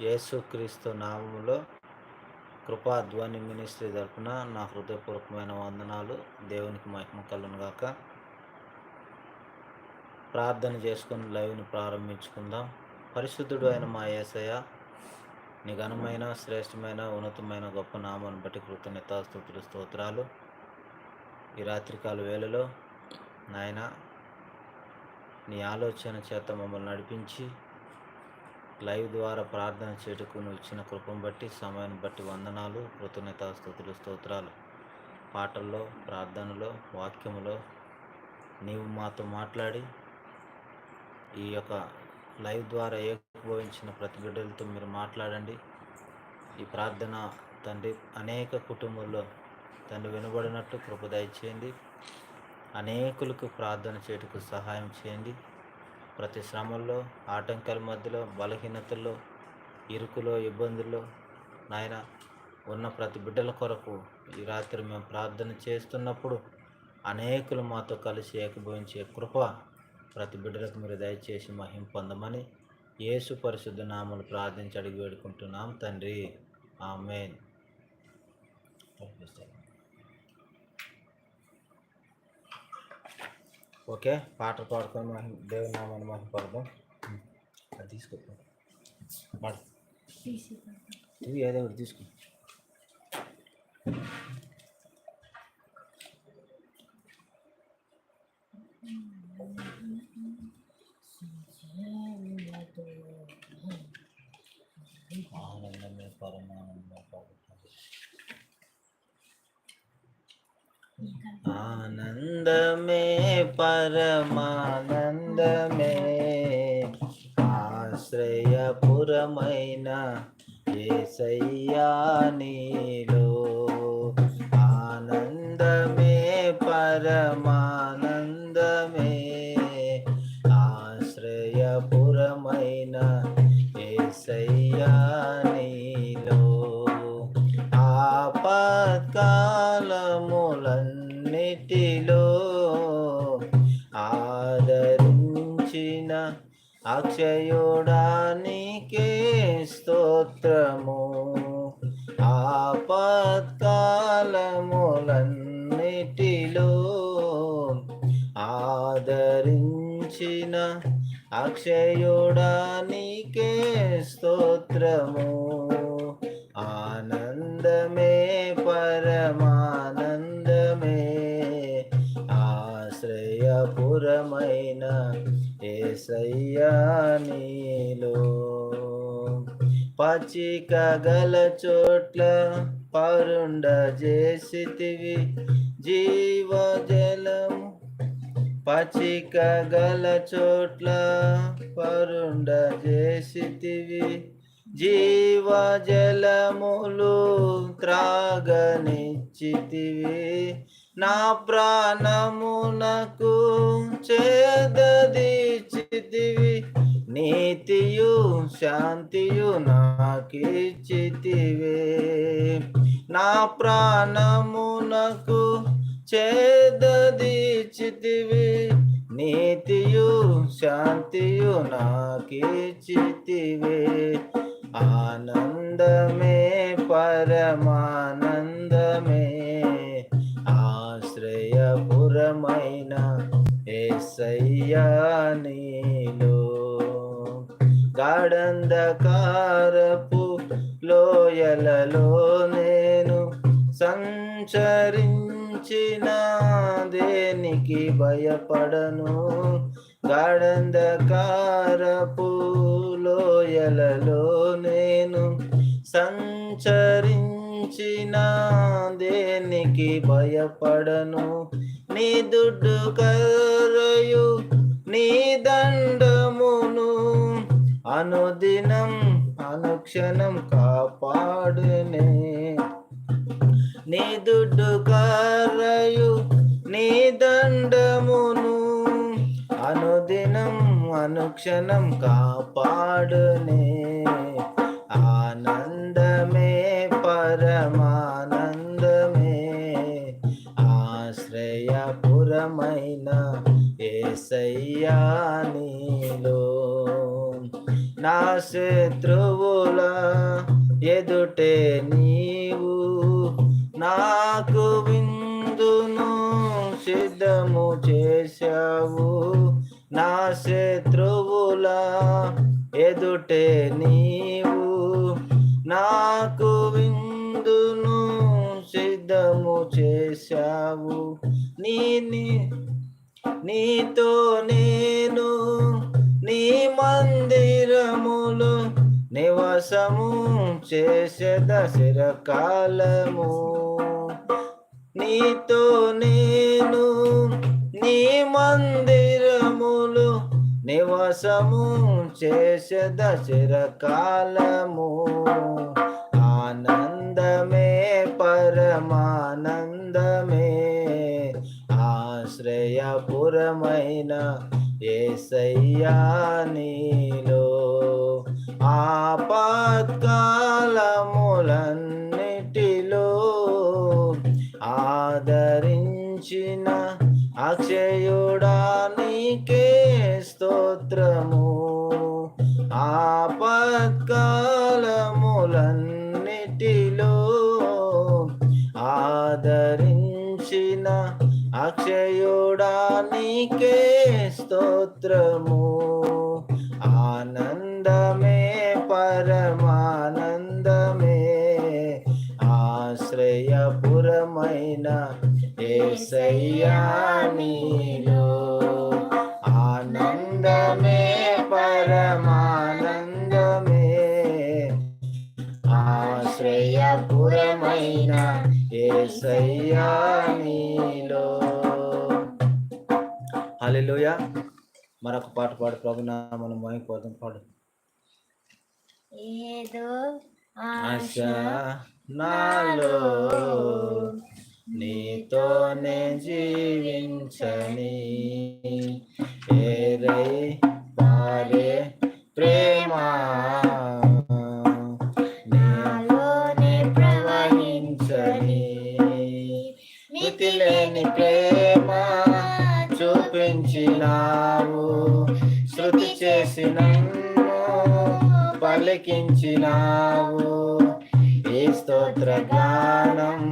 యేసుక్రీస్తు నామములో కృపా ధ్వని మినిస్ట్రీ తరపున నా హృదయపూర్వకమైన వందనాలు. దేవునికి మహిమ కలును ప్రార్థన చేసుకుని లైవ్ని ప్రారంభించుకుందాం. పరిశుద్ధుడు అయిన మా యేసయ్య నీ ఘనమైన శ్రేష్టమైన ఉన్నతమైన గొప్ప నామాన్ని బట్టి కృతజ్ఞతాస్తుతులు స్తోత్రాలు. ఈ రాత్రికాల వేళలో నాయన నీ ఆలోచన చేత మమ్మల్ని నడిపించి లైవ్ ద్వారా ప్రార్థన చేటుకు నువ్వు ఇచ్చిన కృపను బట్టి సమయాన్ని బట్టి వందనాలు కృతజ్ఞతాస్తుతులు స్తోత్రాలు. పాటల్లో ప్రార్థనలో వాక్యములో నీవు మాతో మాట్లాడి ఈ యొక్క లైవ్ ద్వారా ఏకీభవించిన ప్రతి బిడ్డలతో మీరు మాట్లాడండి. ఈ ప్రార్థన తండ్రి అనేక కుటుంబంలో తండ్రి వినబడినట్టు కృప దయచేయండి. అనేకులకు ప్రార్థన చేటుకు సహాయం చేయండి. ప్రతి శ్రమల్లో ఆటంకాల మధ్యలో బలహీనతల్లో ఇరుకులో ఇబ్బందుల్లో నాయన ఉన్న ప్రతి బిడ్డల కొరకు ఈ రాత్రి మేము ప్రార్థన చేస్తున్నప్పుడు అనేకులు మాతో కలిసి ఏకభవించే కృప ప్రతి బిడ్డలకు మీరు దయచేసి మహిం పొందమని యేసు పరిశుద్ధ నామలు ప్రార్థించి అడిగి వేడుకుంటున్నాం తండ్రి. ఆమెన్. ఓకే పాట పాడుకొని మహిమ దేవుని నామాన్ని మహిమపడదాం అది తీసుకో పాడు. ఇవి ఏదో ఒకటి తీసుకో. ఆనందమే పరమానందం. ఆనందమే పరమానందమే ఆశ్రయపురమైన ఏసయ్యా నీలో ఆనందమే పరమానందమే ఆశ్రయపురమైన ఏసయ్యా నీలో ఆపత్కాలము ఆపత్కాలములన్నిటిలో ఆదరించిన అక్షయుడానికి స్తోత్రము. ఆపత్కాలములన్నిటిలో ఆదరించిన అక్షయుడానికి స్తోత్రము. మధురమైన ఏసయ్యా నీలో. పచ్చిక గల చోట్ల పరుండ చేసితివి జీవజలము పచ్చిక గల చోట్ల పరుండ చేసితివి జీవజలములు త్రాగనిచ్చితివి. నా ప్రాణమునకు చేదీచితివి నీతియు శాంతియు నాకిచ్చితివే. నా ప్రాణమునకు చేదీచితివి నీతియు శాంతియు నాకిచ్చితివే. ఆనందమే పరమాన ఆశ్రయపురమైన ఏసయ్యా నీలో. గాఢంధకారపు లోయలలో నేను సంచరించిన దేనికి భయపడను. గాఢంధకారపు లోయలలో నేను సంచరించిన దేనికి భయపడను. నీ దుడ్డు కరయు నీ దండమును అనుదినం అనుక్షణం కాపాడునే. నీ దుడ్డు కరయు నీ దండమును అనుదినం అనుక్షణం కాపాడునే. ఏసయ్యా నీలో. నా శత్రువుల ఎదుటే నీవు. నాకు విందును సిద్ధము చేశావు. నా శత్రువుల ఎదుటే నీవు. నాకు విందును సిద్ధము చేశావు. నీ నీ- నీతో నేను నీ మందిరములు నివసము చేసే దశర కాలము. నీతో నేను నీ మందిరములు నివసము చేసే దశర కాలము. ఆనందమే పరమానందమే. ఆశ్రయపురమైన ఏసయ్యా నీలో. ఆపత్కాలములన్నిటిలో ఆదరించిన అక్షయుడా నీకే స్తోత్రము. ఆపత్కాలములన్నిటిలో ఆదరించిన అక్షయుడా నీకే స్తోత్రము. ఆనందమే పరమానందమే. ఆశ్రయపురమైన ఏసయ్యా ఆనందమే పరమానందమే. ఆశ్రయపురమైన ఏసయ్యా నీలో హల్లెలూయా. మరొక పాట పాడు ప్రభునా మనం మోయిపోతాం పాడు. ఏదో ఆశ నాలో నీతోనే జీవించని ఏరై పారే ప్రేమ. నాలోనే ప్రవహించని మితి లేని ప్రేమ చూపించినావు శృతి చేసిన పలికించినావు. ఈ స్తోత్ర గానం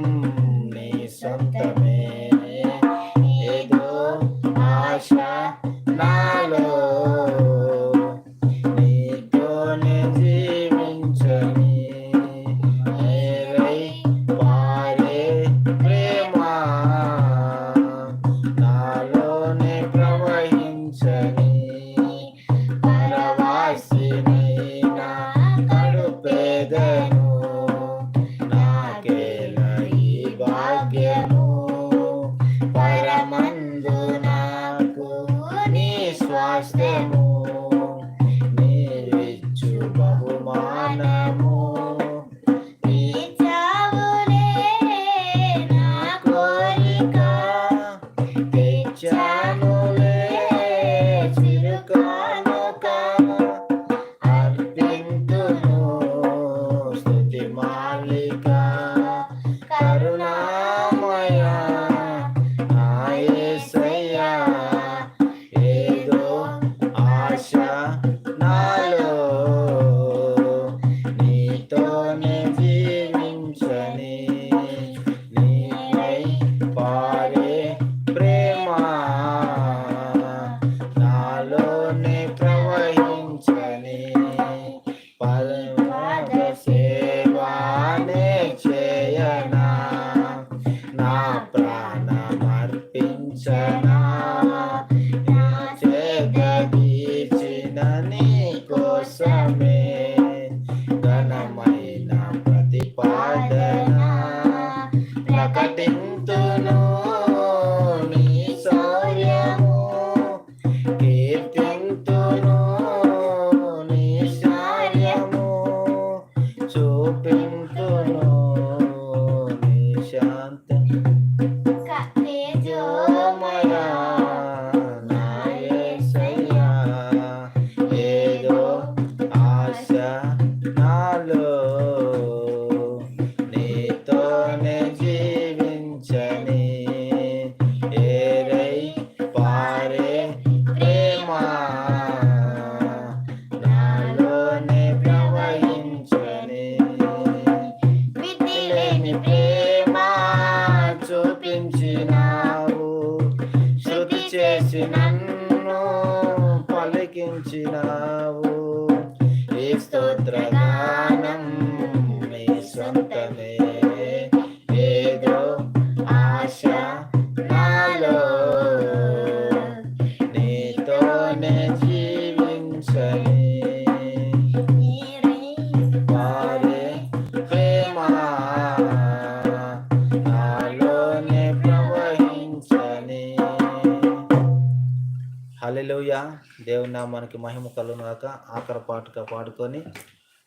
నామానికి మహిమ కలునాక ఆఖరి పాటగా పాడుకొని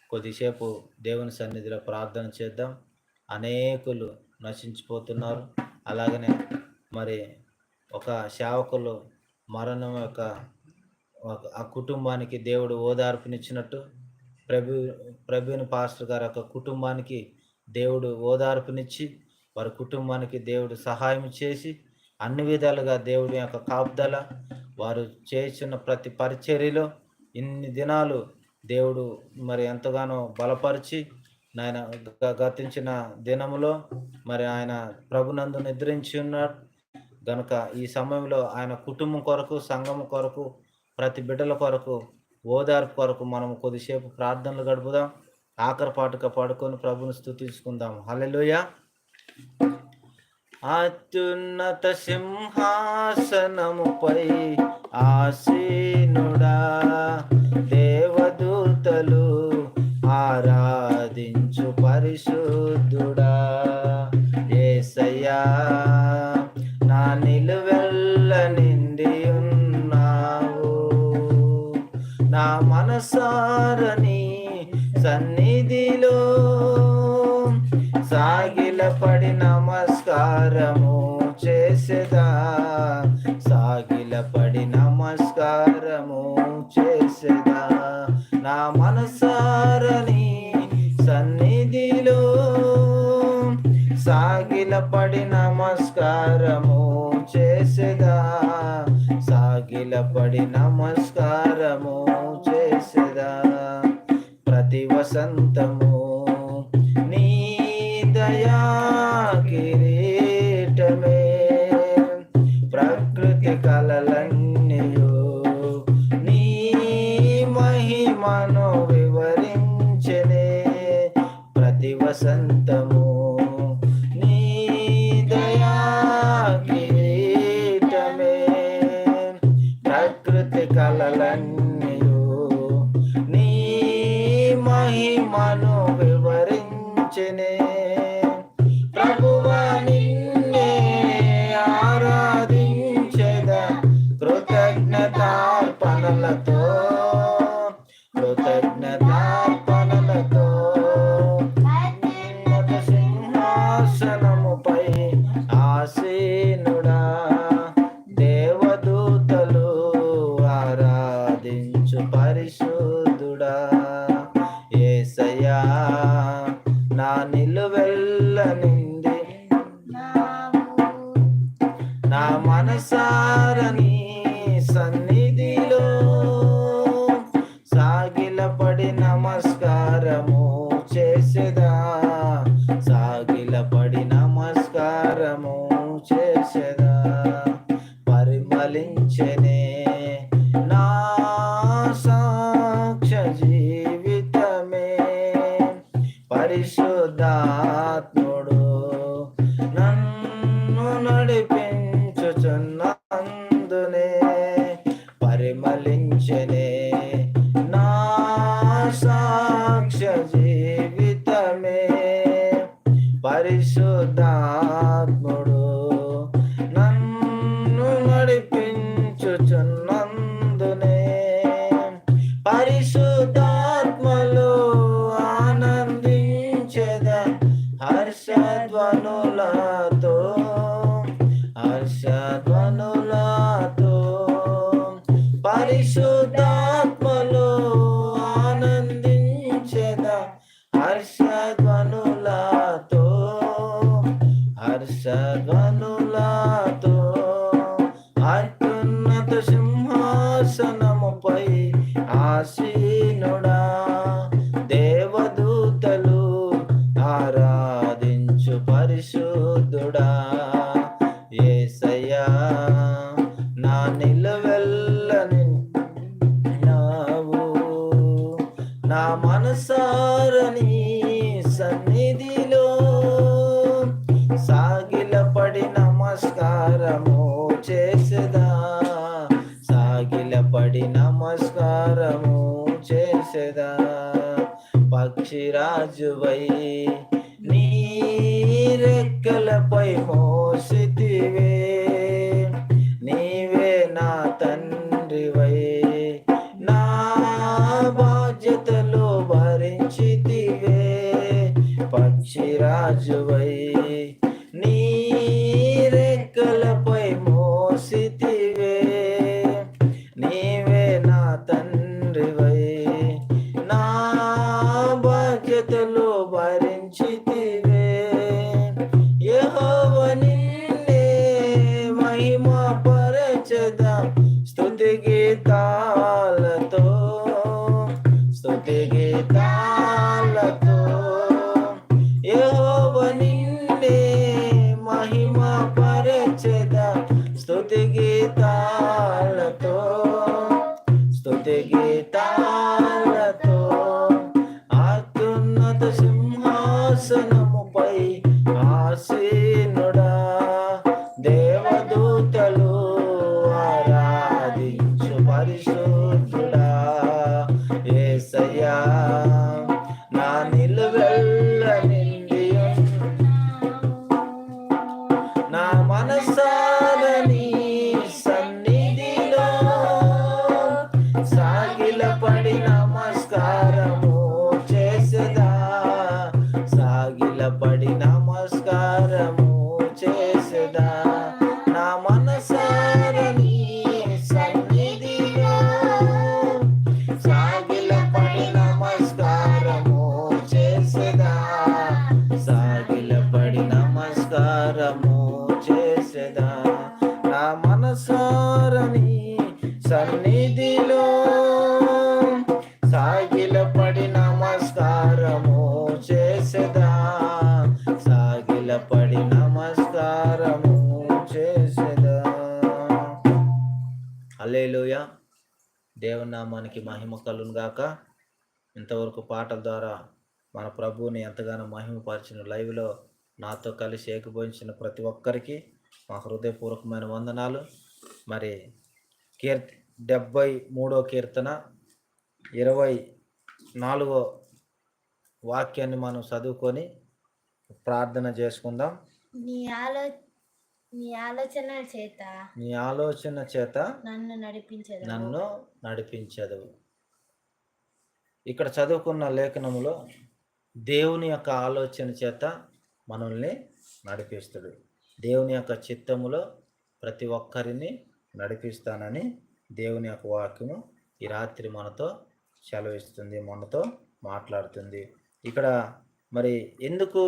కొద్దిసేపు దేవుని సన్నిధిలో ప్రార్థన చేద్దాం. అనేకులు నశించిపోతున్నారు. అలాగనే మరి ఒక సేవకులు మరణం యొక్క ఒక- ఆ కుటుంబానికి దేవుడు ఓదార్పునిచ్చినట్టు ప్రభు ప్రభుని పాస్టర్ గారి యొక్క కుటుంబానికి దేవుడు ఓదార్పునిచ్చి వారి కుటుంబానికి దేవుడు సహాయం చేసి అన్ని విధాలుగా దేవుడి యొక్క కాపుదల వారు చేసిన ప్రతి పరిచర్యలో ఇన్ని దినాలు దేవుడు మరి ఎంతగానో బలపరిచి నాయన గ- గతించిన దినములో మరి ఆయన ప్రభునందు నిద్రించి ఉన్నాడు. గనుక ఈ సమయంలో ఆయన కుటుంబం కొరకు సంఘం కొరకు ప్రతి బిడ్డల కొరకు ఓదార్పు కొరకు మనం కొద్దిసేపు ప్రార్థనలు గడుపుదాం. ఆఖరి పాటుగా పడుకొని ప్రభుని స్థుతించుకుందాం హల్లెలూయా. అత్యున్నత సింహాసనముపై ఆసీనుడా. సాగిలపడి నమస్కారము చేసేదా? సాగిలపడి నమస్కారము చేసేదా? ప్రతి వసంతము నీ దయా కిరీటమే. ప్రకృతి కలలని నా నిలువెల్ల నిండి. నా మనసారని సాగిలపడి నమస్కారము చేసేదా? సాగిలపడి నమస్కారము చేసేదా? పక్షిరాజువై వై నీరెక్కలపై మోసివే నీవే నా తండ్రివై. నా బాధ్యతలు భరించితివే. పక్షిరాజువై నీ Look out. దేవుని మహిమ కలును గాక. ఇంతవరకు పాటల ద్వారా మన ప్రభువుని ఎంతగానో మహిమపరిచిన లైవ్లో నాతో కలిసి ఏకభవించిన ప్రతి ఒక్కరికి మా హృదయపూర్వకమైన వందనాలు. మరి కీర్తి డెబ్బై మూడో కీర్తన ఇరవై నాలుగో వాక్యాన్ని మనం చదువుకొని ప్రార్థన చేసుకుందాం. నీ ఆలో నీ ఆలోచన చేత నీ ఆలోచన చేత నన్ను నడిపించదు నన్ను నడిపించదు ఇక్కడ చదువుకున్న లేఖనములో దేవుని యొక్క ఆలోచన చేత మనల్ని నడిపిస్తాడు. దేవుని యొక్క చిత్తములో ప్రతి ఒక్కరిని నడిపిస్తానని దేవుని యొక్క వాక్యము ఈ రాత్రి మనతో సెలవిస్తుంది మనతో మాట్లాడుతుంది. ఇక్కడ మరి ఎందుకు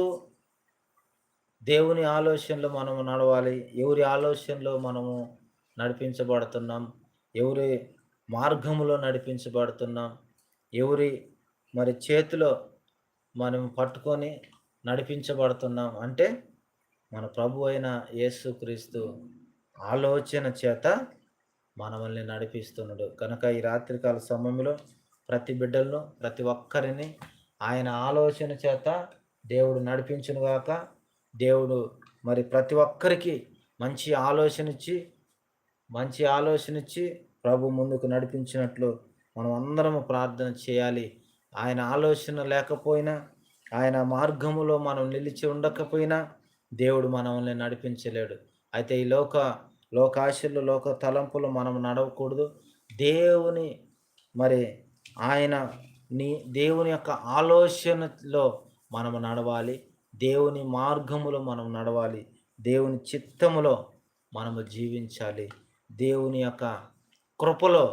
దేవుని ఆలోచనలో మనము నడవాలి. ఎవరి ఆలోచనలో మనము నడిపించబడుతున్నాం? ఎవరి మార్గంలో నడిపించబడుతున్నాం? ఎవరి మరి చేతిలో మనం పట్టుకొని నడిపించబడుతున్నాం? అంటే మన ప్రభు అయిన యేసుక్రీస్తు ఆలోచన చేత మనల్ని నడిపిస్తున్నాడు. కనుక ఈ రాత్రికాల సమయంలో ప్రతి బిడ్డలను ప్రతి ఒక్కరిని ఆయన ఆలోచన చేత దేవుడు నడిపించును కాక దేవుడు మరి ప్రతి ఒక్కరికి మంచి ఆలోచన ఇచ్చి మంచి ఆలోచన ఇచ్చి ప్రభు ముందుకు నడిపించినట్లు మనం అందరము ప్రార్థన చేయాలి. ఆయన ఆలోచన లేకపోయినా ఆయన మార్గములో మనం నిలిచి ఉండకపోయినా దేవుడు మనల్ని నడిపించలేడు. అయితే ఈ లోక లోకాశలు లోక తలంపులు మనం నడవకూడదు. దేవుని మరి ఆయన నీ దేవుని యొక్క ఆలోచనలో మనము నడవాలి. దేవుని మార్గములో మనం నడవాలి. దేవుని చిత్తములో మనము జీవించాలి. దేవుని యొక్క కృపలో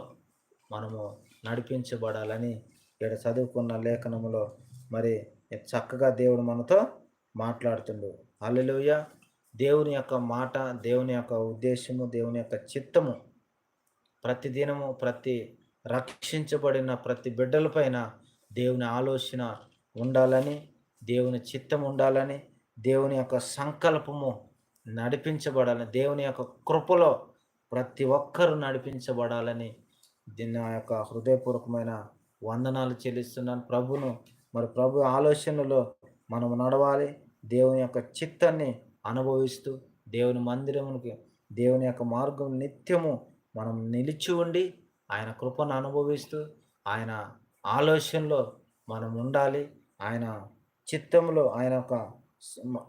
మనము నడిపించబడాలని ఇక్కడ చదువుకున్న లేఖనములో మరి చక్కగా దేవుడు మనతో మాట్లాడుతుండు. అల్లెలుయ దేవుని యొక్క మాట దేవుని యొక్క ఉద్దేశము దేవుని యొక్క చిత్తము ప్రతి దినము ప్రతి రక్షించబడిన ప్రతి బిడ్డలపైన దేవుని ఆలోచన ఉండాలని దేవుని చిత్తం ఉండాలని దేవుని యొక్క సంకల్పము నడిపించబడాలని దేవుని యొక్క కృపలో ప్రతి ఒక్కరూ నడిపించబడాలని దీన్ని నా యొక్క హృదయపూర్వకమైన వందనాలు చెల్లిస్తున్నాను. ప్రభును మరి ప్రభు ఆలోచనలో మనం నడవాలి. దేవుని యొక్క చిత్తాన్ని అనుభవిస్తూ దేవుని మందిరమునికి దేవుని యొక్క మార్గం నిత్యము మనం నిలిచి ఉండి ఆయన కృపను అనుభవిస్తూ ఆయన ఆలోచనలో మనం ఉండాలి. ఆయన చిత్తంలో ఆయన యొక్క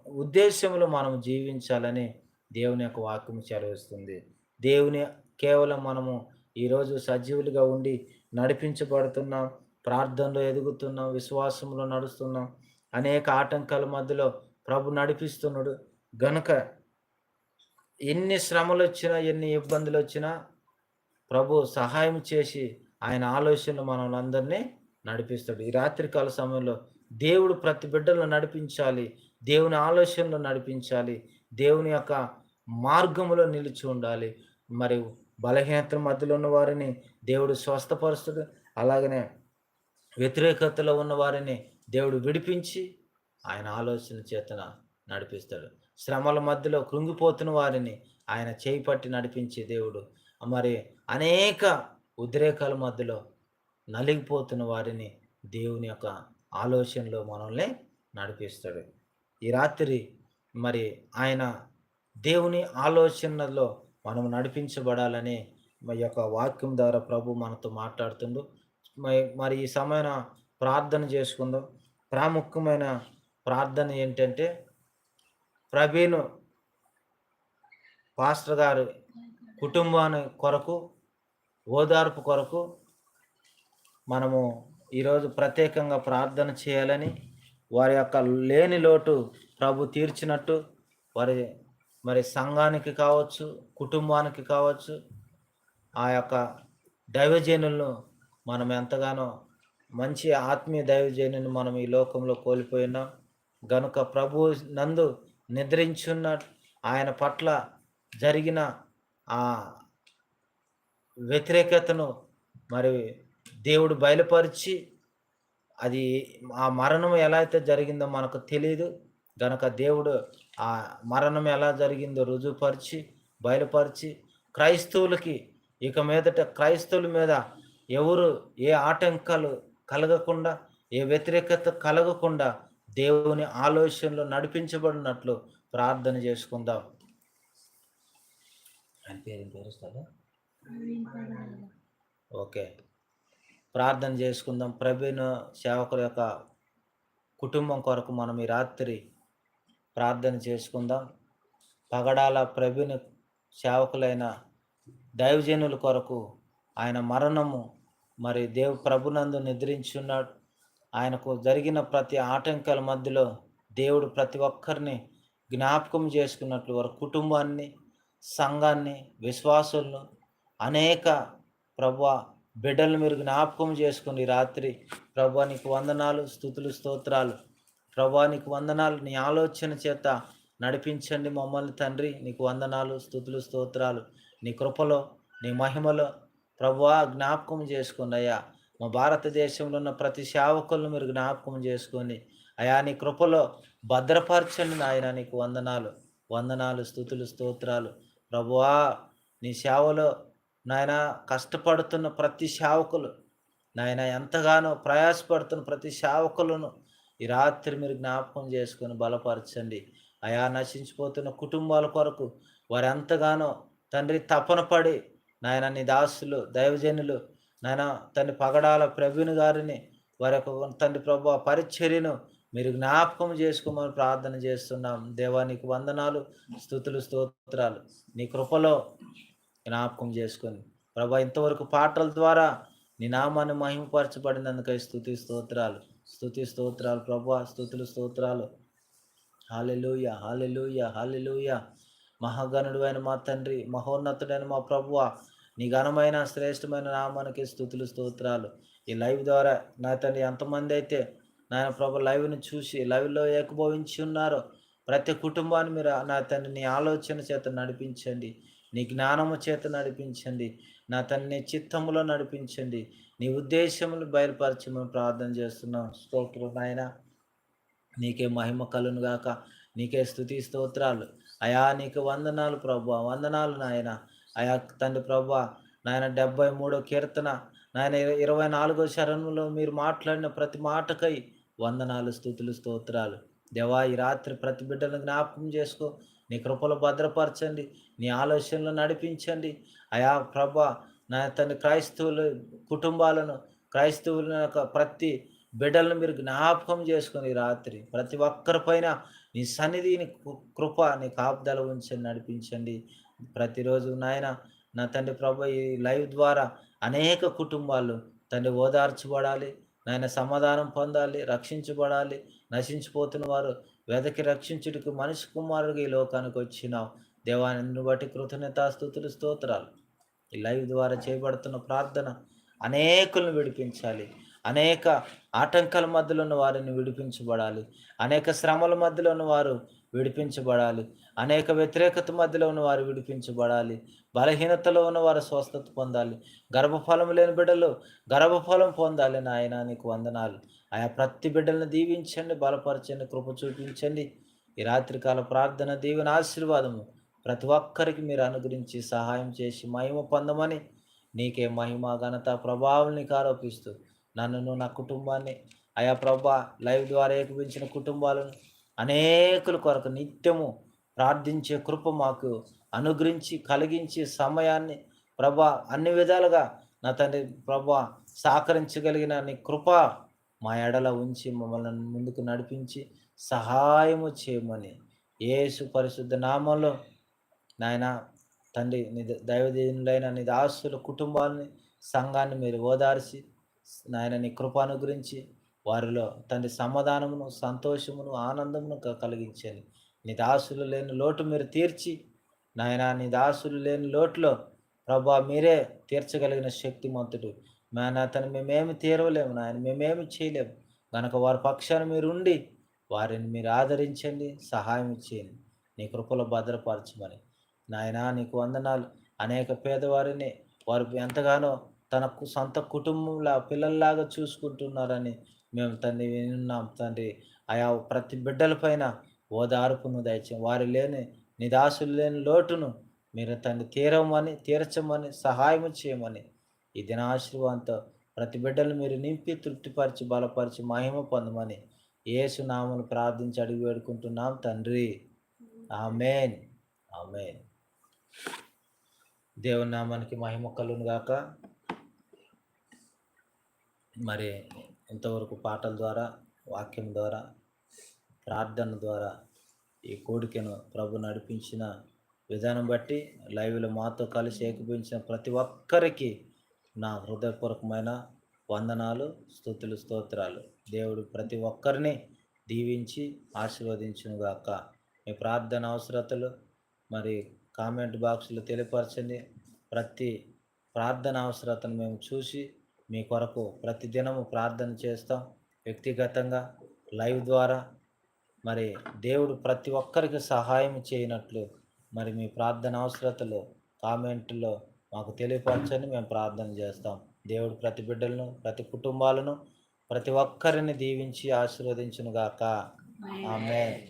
ఉద్దేశంలో మనం జీవించాలని దేవుని యొక్క వాక్యం సెలవిస్తుంది. దేవుని కేవలం మనము ఈరోజు సజీవులుగా ఉండి నడిపించబడుతున్నాం ప్రార్థనలో ఎదుగుతున్నాం విశ్వాసంలో నడుస్తున్నాం. అనేక ఆటంకాల మధ్యలో ప్రభు నడిపిస్తున్నాడు. గనుక ఎన్ని శ్రమలు వచ్చినా ఎన్ని ఇబ్బందులు వచ్చినా ప్రభు సహాయం చేసి ఆయన ఆలోచనలు మనం అందరినీ నడిపిస్తాడు. ఈ రాత్రికాల సమయంలో దేవుడు ప్రతి బిడ్డలను నడిపించాలి. దేవుని ఆలోచనలో నడిపించాలి. దేవుని యొక్క మార్గంలో నిలిచి ఉండాలి. మరియు బలహీనతల మధ్యలో ఉన్న వారిని దేవుడు స్వస్థపరుస్తుంది అలాగనే వ్యతిరేకతలో ఉన్న వారిని దేవుడు విడిపించి ఆయన ఆలోచన చేతన నడిపిస్తాడు. శ్రమల మధ్యలో కృంగిపోతున్న వారిని ఆయన చేయి పట్టి నడిపించే దేవుడు. మరి అనేక ఉద్రేకాల మధ్యలో నలిగిపోతున్న వారిని దేవుని యొక్క ఆలోచనలో మనల్ని నడిపిస్తాడు. ఈ రాత్రి మరి ఆయన దేవుని ఆలోచనలో మనం నడిపించబడాలని మా యొక్క వాక్యం ద్వారా ప్రభు మనతో మాట్లాడుతుండు. మరి- మరి ఈ సమయన ప్రార్థన చేసుకుందాం. ప్రాముఖ్యమైన ప్రార్థన ఏంటంటే ప్రవీణ్ పాస్టర్ గారు కుటుంబాన్ని కొరకు ఓదార్పు కొరకు మనము ఈరోజు ప్రత్యేకంగా ప్రార్థన చేయాలని వారి యొక్క లేని లోటు ప్రభు తీర్చినట్టు వారి మరి సంఘానికి కావచ్చు కుటుంబానికి కావచ్చు ఆ యొక్క దైవజనులను మనం ఎంతగానో మంచి ఆత్మీయ దైవజనుని మనం ఈ లోకంలో కోల్పోయినాం గనుక ప్రభు నందు నిద్రించున్న ఆయన పట్ల జరిగిన ఆ వ్యతిరేకతను మరి దేవుడు బయలుపరిచి అది ఆ మరణం ఎలా అయితే జరిగిందో మనకు తెలియదు గనక దేవుడు ఆ మరణం ఎలా జరిగిందో రుజువుపరిచి బయలుపరిచి క్రైస్తవులకి ఇక మీదట క్రైస్తవుల మీద ఎవరు ఏ ఆటంకాలు కలగకుండా ఏ వ్యతిరేకత కలగకుండా దేవుని ఆలోచనలో నడిపించబడినట్లు ప్రార్థన చేసుకుందాం. పేరు ఏం పేరు వస్తుందా? ఓకే. ప్రార్థన చేసుకుందాం. ప్రవీణ్ సేవకుల యొక్క కుటుంబం కొరకు మనం ఈ రాత్రి ప్రార్థన చేసుకుందాం. పగడాల ప్రవీణ్ సేవకులైన దైవజనుల కొరకు ఆయన మరణము మరి దేవు ప్రభునందు నిద్రించున్నాడు. ఆయనకు జరిగిన ప్రతి ఆటంకాల మధ్యలో దేవుడు ప్రతి ఒక్కరిని జ్ఞాపకం చేసుకున్నట్లు వారి కుటుంబాన్ని సంఘాన్ని విశ్వాసులను అనేక ప్రభు బిడ్డలు మీరు జ్ఞాపకం చేసుకుని రాత్రి ప్రభా నీకు వందనాలు స్థుతులు స్తోత్రాలు. ప్రభా నీకు వందనాలు. నీ ఆలోచన చేత నడిపించండి మమ్మల్ని తండ్రి. నీకు వందనాలు స్థుతులు స్తోత్రాలు. నీ కృపలో నీ మహిమలో ప్రభువా జ్ఞాపకం చేసుకోండి అయ్యా మా భారతదేశంలో ఉన్న ప్రతి సేవకులను మీరు జ్ఞాపకం చేసుకొని అయా నీ కృపలో భద్రపరచండి నాయన నీకు వందనాలు. వందనాలు స్థుతులు స్తోత్రాలు. ప్రభువా నీ సేవలో నాయన కష్టపడుతున్న ప్రతి సేవకులు నాయన ఎంతగానో ప్రయాసపడుతున్న ప్రతి సేవకులను ఈ రాత్రి మీరు జ్ఞాపకం చేసుకొని బలపరచండి. అయా నశించిపోతున్న కుటుంబాల కొరకు వారు ఎంతగానో తండ్రి తపన పడి నాయన నీ దాసులు దైవజనులు నాయన తండ్రి పగడాల ప్రవీణ్ గారిని వారి యొక్క తండ్రి ప్రభు పరిచర్యను మీరు జ్ఞాపకం చేసుకోమని ప్రార్థన చేస్తున్నాం. దేవా నీకు వందనాలు స్థుతులు స్తోత్రాలు. నీ కృపలో జ్ఞాపకం చేసుకొని ప్రభా ఇంతవరకు పాటల ద్వారా నీ నామాన్ని మహిమపరచబడినందుకై స్థుతి స్తోత్రాలు స్థుతి స్తోత్రాలు ప్రభా స్థుతులు స్తోత్రాలు. Hallelujah hallelujah hallelujah. మహాగణుడు అయిన మా తండ్రి మహోన్నతుడైన మా ప్రభువ నీ ఘనమైన శ్రేష్టమైన నామానికి స్థుతులు స్తోత్రాలు. ఈ లైవ్ ద్వారా నా తండ్రి ఎంతమంది అయితే నాయన ప్రభు లైవ్ని చూసి లైవ్లో ఏకభవించి ఉన్నారో ప్రతి కుటుంబాన్ని మీరు నా తండ్రి నీ ఆలోచన చేత నడిపించండి. నీ జ్ఞానము చేత నడిపించండి. నా తన్ని చిత్తములో నడిపించండి. నీ ఉద్దేశములు బయలుపరచమని ప్రార్థన చేస్తున్నాం. స్తోత్రం నాయన. నీకే మహిమ కలును గాక. నీకే స్థుతి స్తోత్రాలు. అయా నీకు వందనాలు ప్రభు. వందనాలు నాయన. అయా తండ్రి ప్రభు. నాయన డెబ్బై మూడో కీర్తన. నాయన ఇరవై నాలుగో శరణంలో మీరు మాట్లాడిన ప్రతి మాటకై వందనాలు స్థుతులు స్తోత్రాలు. దేవా ఈ రాత్రి ప్రతి బిడ్డను జ్ఞాపకం చేసుకో. నీ కృపలో భద్రపరచండి. నీ ఆలోచనలు నడిపించండి. అయా ప్రభ నా తండ్రి క్రైస్తవుల కుటుంబాలను క్రైస్తవుల యొక్క ప్రతి బిడ్డలను మీరు జ్ఞాపకం చేసుకొని రాత్రి ప్రతి ఒక్కరిపైన నీ సన్నిధి నీ కృప నీ కాపుదల ఉంచండి నడిపించండి. ప్రతిరోజు నాయన నా తండ్రి ప్రభు ఈ లైవ్ ద్వారా అనేక కుటుంబాలు తండ్రి ఓదార్చబడాలి. నాయన సమాధానం పొందాలి రక్షించబడాలి. నశించిపోతున్న వారు వెదకి రక్షించుటకు మనిషి కుమారుడిగా ఈ లోకానికి వచ్చినావు. దేవాన్ని బట్టి కృతజ్ఞతాస్తుతులు స్తోత్రాలు. ఈ లైవ్ ద్వారా చేయబడుతున్న ప్రార్థన అనేకులను విడిపించాలి. అనేక ఆటంకాల మధ్యలో ఉన్న వారిని విడిపించబడాలి. అనేక శ్రమల మధ్యలో ఉన్న వారు విడిపించబడాలి. అనేక వ్యతిరేకత మధ్యలో ఉన్న వారు విడిపించబడాలి. బలహీనతలో ఉన్న వారు స్వస్థత పొందాలి. గర్భఫలం లేని బిడ్డలు గర్భఫలం పొందాలి నాయన నీకు వందనాలు. ఆయా ప్రతి బిడ్డలను దీవించండి బలపరచండి కృప చూపించండి. ఈ రాత్రికాల ప్రార్థన దీవెన ఆశీర్వాదము ప్రతి ఒక్కరికి మీరు అనుగ్రహించి సహాయం చేసి మహిమ పొందమని నీకే మహిమ ఘనత ప్రభావం నీకు ఆరోపిస్తూ నన్ను నా కుటుంబాన్ని ఆయా ప్రభా లైవ్ ద్వారా ఏకపించిన కుటుంబాలను అనేకుల కొరకు నిత్యము ప్రార్థించే కృప మాకు అనుగ్రహించి కలిగించి సమయాన్ని ప్రభా అన్ని విధాలుగా నా తండ్రి ప్రభా సహకరించగలిగిన నీ కృప మా ఎడల ఉంచి మమ్మల్ని ముందుకు నడిపించి సహాయము చేయమని యేసు పరిశుద్ధ నామంలో నాయన తండ్రి నీ దైవదీనులైన నీ దాసుల కుటుంబాన్ని సంఘాన్ని మీరు ఓదార్చి నాయన నీ కృపను గురించి వారిలో తండ్రి సమాధానమును సంతోషమును ఆనందమును కలిగించండి నీ దాసులు లేని లోటు మీరు తీర్చి నాయన నీ దాసులు లేని లోటులో ప్రభా మీరే తీర్చగలిగిన శక్తిమంతుడు. నాయన అతను మేమేమి తీరవలేము నాయన మేమేమి చేయలేము. కనుక వారి పక్షాన మీరు ఉండి వారిని మీరు ఆదరించండి సహాయం చేయండి. నీ కృపలో భద్రపరచమని. నాయనా నీకు వందనాలు. అనేక పేదవారిని వారు ఎంతగానో తన కు- సొంత కుటుంబంలా పిల్లల్లాగా చూసుకుంటున్నారని మేము తండ్రి విన్నాం తండ్రి. ఆయా ప్రతి బిడ్డలపైన ఓదార్పును దయచేయం. వారి లేని నిదాసులు లేని లోటును మీరు తండ్రి తీరమని తీర్చమని సహాయం చేయమని ఈ దినాశీర్వాదంతో ప్రతి బిడ్డలు మీరు నింపి తృప్తిపరిచి బలపరిచి మహిమ పొందమని యేసు నామను ప్రార్థించి అడిగి వేడుకుంటున్నాం తండ్రి. ఆమెన్. ఆమెన్. దేవుని నామానికి మహిమ కలును గాక. మరి ఇంతవరకు పాటల ద్వారా వాక్యం ద్వారా ప్రార్థన ద్వారా ఈ కోడికను ప్రభు నడిపించిన విధానం బట్టి లైవ్లో మాతో కలిసి ఏకపించిన ప్రతి ఒక్కరికి నా హృదయపూర్వకమైన వందనాలు స్తుతులు స్తోత్రాలు. దేవుడు ప్రతి ఒక్కరిని దీవించి ఆశీర్వదించునుగాక. మీ ప్రార్థన అవసరతలు మరి కామెంట్ బాక్స్లో తెలియపరచండి. ప్రతి ప్రార్థన అవసరతను మేము చూసి మీ కొరకు ప్రతి దినము ప్రార్థన చేస్తాం. వ్యక్తిగతంగా లైవ్ ద్వారా. మరి దేవుడు ప్రతి ఒక్కరికి సహాయం చేయనట్లు మరి మీ ప్రార్థన అవసరతలు కామెంట్లో మాకు తెలియపరచండి. మేము ప్రార్థన చేస్తాం. దేవుడు ప్రతి బిడ్డలను ప్రతి కుటుంబాలను ప్రతి ఒక్కరిని దీవించి ఆశీర్వదించునుగాక. ఆమె